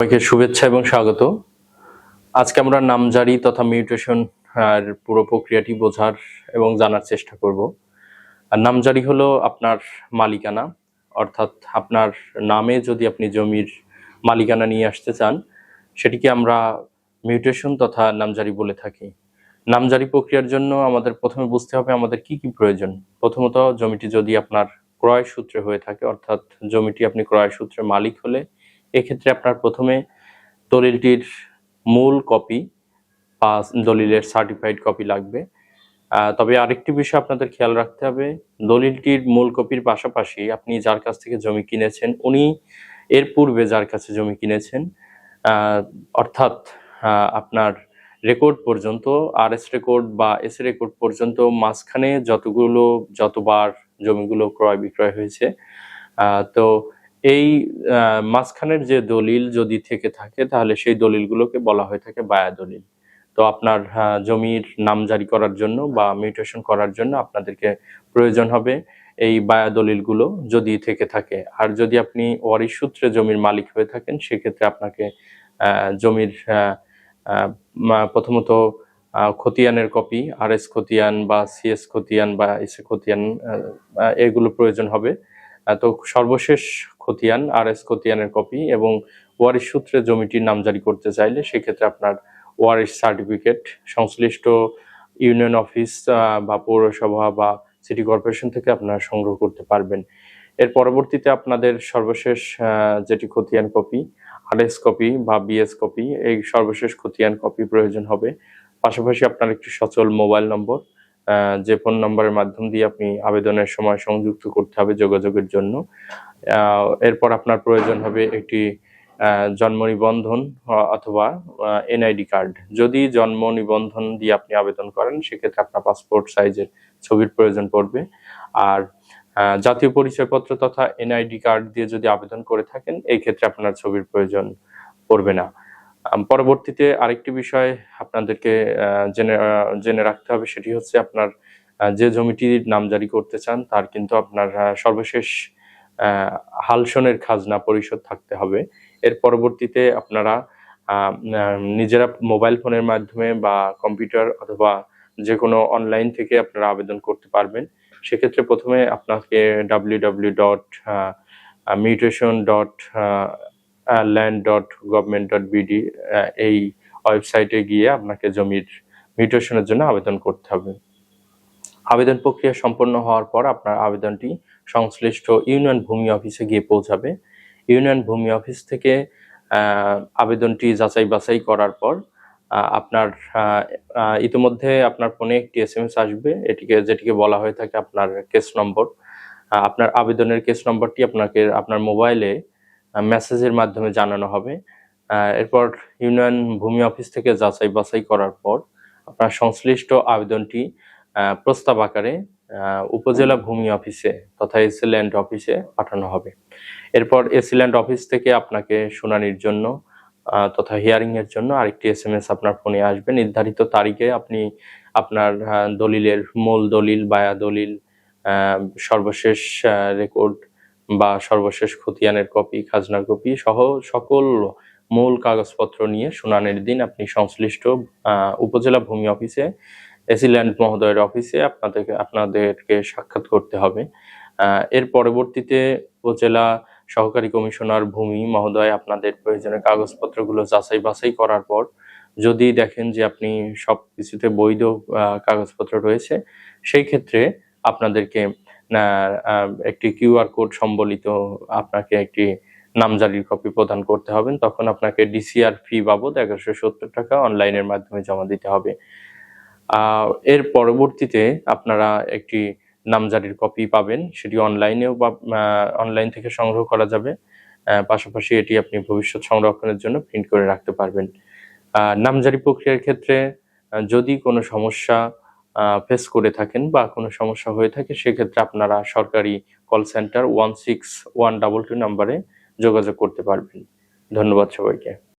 সবাইকে শুভেচ্ছা এবং স্বাগত। আজকে আমরা নামজারি তথা মিউটেশন, আর পুরো প্রক্রিয়াটি বোঝার এবং জানার চেষ্টা করব। আর নামজারি হলো আপনার মালিকানা, অর্থাৎ আপনার নামে যদি আপনি জমির মালিকানা নিয়ে আসতে চান, সেটিকে আমরা মিউটেশন তথা নামজারি বলে থাকি। নামজারি প্রক্রিয়ার জন্য আমাদের প্রথমে বুঝতে হবে আমাদের কি কি প্রয়োজন। প্রথমত, জমিটি যদি আপনার ক্রয় সূত্রে হয়ে থাকে, অর্থাৎ জমিটি আপনি ক্রয় সূত্রে মালিক হলে এক্ষেত্রে আপনার প্রথমে দলিলটির মূল কপি বা দলিলের সার্টিফাইড কপি লাগবে। তবে আরেকটি বিষয় আপনাদের খেয়াল রাখতে হবে, দলিলটির মূল কপির পাশাপাশি আপনি যার কাছ থেকে জমি কিনেছেন, উনি এর পূর্বে যার কাছে জমি কিনেছেন অর্থাৎ আপনার রেকর্ড পর্যন্ত আর এস রেকর্ড বা এস রেকর্ড পর্যন্ত মাঝখানে যতগুলো, যতবার জমিগুলো ক্রয় বিক্রয় হয়েছে তো এই মাঝখানের যে দলিল যদি থেকে থাকে, তাহলে সেই দলিলগুলোকে বলা হয়ে থাকে বায়া দলিল। তো আপনার জমির নাম জারি করার জন্য বা মিউটেশন করার জন্য আপনাদেরকে প্রয়োজন হবে এই বায়া দলিলগুলো যদি থেকে থাকে। আর যদি আপনি ওয়ারিশ সূত্রে জমির মালিক হয়ে থাকেন, সেক্ষেত্রে আপনাকে জমির প্রথমত খতিয়ানের কপি আর এস খতিয়ান বা সিএস খতিয়ান বা এস খতিয়ান এগুলো প্রয়োজন হবে। তো সর্বশেষ খতিয়ান আর এস খতিয়ানের কপি এবং ওয়ারিশ সূত্রে জমিটির নামজারি করতে চাইলে সেক্ষেত্রে আপনার ওয়ারিশ সার্টিফিকেট, সংশ্লিষ্ট ইউনিয়ন অফিস বা পৌরসভা বা সিটি কর্পোরেশন থেকে আপনারা সংগ্রহ করতে পারবেন। এর পরবর্তীতে আপনাদের সর্বশেষ যেটি খতিয়ান কপি আরএস কপি বা বিএস কপি, এই সর্বশেষ খতিয়ান কপি প্রয়োজন হবে। পাশাপাশি আপনার একটি সচল মোবাইল নম্বর যে ফোন নম্বরের মাধ্যম দিয়ে আপনি আবেদনের সময় সংযুক্ত করতে হবে যোগাযোগের জন্য। এরপর আপনার প্রয়োজন হবে একটি জন্ম নিবন্ধন অথবা এনআইডি কার্ড যদি জন্ম নিবন্ধন দিয়ে আপনি আবেদন করেন, সেক্ষেত্রে আপনার পাসপোর্ট সাইজের ছবির প্রয়োজন পড়বে। আর জাতীয় পরিচয়পত্র তথা এনআইডি কার্ড দিয়ে যদি আবেদন করে থাকেন, এই ক্ষেত্রে আপনার ছবির প্রয়োজন পড়বে না। পরবর্তীতে আরেকটি বিষয় আপনাদেরকে জেনে জেনে রাখতে হবে, সেটি হচ্ছে আপনার যে জমিটির নামজারি করতে চান, তার কিন্তু আপনার সর্বশেষ হালসনের খাজনা পরিশোধ থাকতে হবে। এর পরবর্তীতে আপনারা নিজেরা মোবাইল ফোনের মাধ্যমে বা কম্পিউটার অথবা যে কোনো অনলাইন থেকে আপনারা আবেদন করতে পারবেন। সেক্ষেত্রে প্রথমে আপনাকে W W dot mutation dot land dot government dot B D এই ওয়েবসাইটে গিয়ে আপনাকে জমির মিউটেশনের জন্য আবেদন করতে হবে। আবেদন প্রক্রিয়া সম্পন্ন হওয়ার পর আপনার আবেদনটি সংশ্লিষ্ট ইউনিয়ন ভূমি অফিসে গিয়ে পৌঁছাবে। ইউনিয়ন ভূমি অফিস থেকে আবেদনটি যাচাই বাছাই করার পর আপনার ইতিমধ্যে আপনার ফোনে একটি এস এম এস আসবে। এটিকে, যেটিকে বলা হয়ে থাকে আপনার কেস নম্বর আপনার আবেদনের কেস নম্বরটি আপনাকে, আপনার মোবাইলে মেসেজের মাধ্যমে জানানো হবে। এরপর ইউনিয়ন ভূমি অফিস থেকে যাচাই বাছাই করার পর আপনার সংশ্লিষ্ট আবেদনটি প্রস্তাব আকারে উপজেলা ভূমি অফিসে তথা এসি ল্যান্ড অফিসে পাঠানো হবে। এরপর এসি ল্যান্ড অফিস থেকে আপনাকে শুনানির জন্য তথা হিয়ারিং এর জন্য আরেকটি এস এম এস আপনার ফোনে আসবে। নির্ধারিত তারিখে আপনি আপনার দলিলের মূল দলিল, বায়া দলিল সর্বশেষ রেকর্ড বা সর্বশেষ খতিয়ানের কপি খাজনার কপি সহ সকল মূল কাগজপত্র নিয়ে শুনানির দিন আপনি সংশ্লিষ্ট উপজেলা ভূমি অফিসে এসিল্যান্ড মহোদয়ের অফিসে আপনাদেরকে আপনাদেরকে সাক্ষাৎ করতে হবে। এর পরবর্তীতে উপজেলা সহকারী কমিশনার ভূমি মহোদয় আপনাদের প্রয়োজনীয় কাগজপত্রগুলো যাচাই বাছাই করার পর যদি দেখেন যে আপনি সব কিছুতে বৈধ কাগজপত্র রয়েছে, সেই ক্ষেত্রে আপনাদেরকে একটি কিউআর কোড সম্বলিত আপনাকে একটি নামজারির কপি প্রদান করতে হবেন তখন আপনাকে ডিসিআর ফি বাবদ এগারোশো সত্তর টাকা অনলাইনের মাধ্যমে জমা দিতে হবে। এর পরবর্তীতে আপনারা একটি নামজারির কপি পাবেন। সেটি অনলাইনেও বা অনলাইন থেকে সংগ্রহ করা যাবে। পাশাপাশি এটি আপনি ভবিষ্যৎ সংরক্ষণের জন্য প্রিন্ট করে রাখতে পারবেন। নামজারি প্রক্রিয়ার ক্ষেত্রে যদি কোনো সমস্যা ফেস করে থাকেন বা কোনো সমস্যা হয়ে থাকে, সেক্ষেত্রে আপনারা সরকারি call centre one six one double two নাম্বারে যোগাযোগ করতে পারবেন। ধন্যবাদ সবাইকে।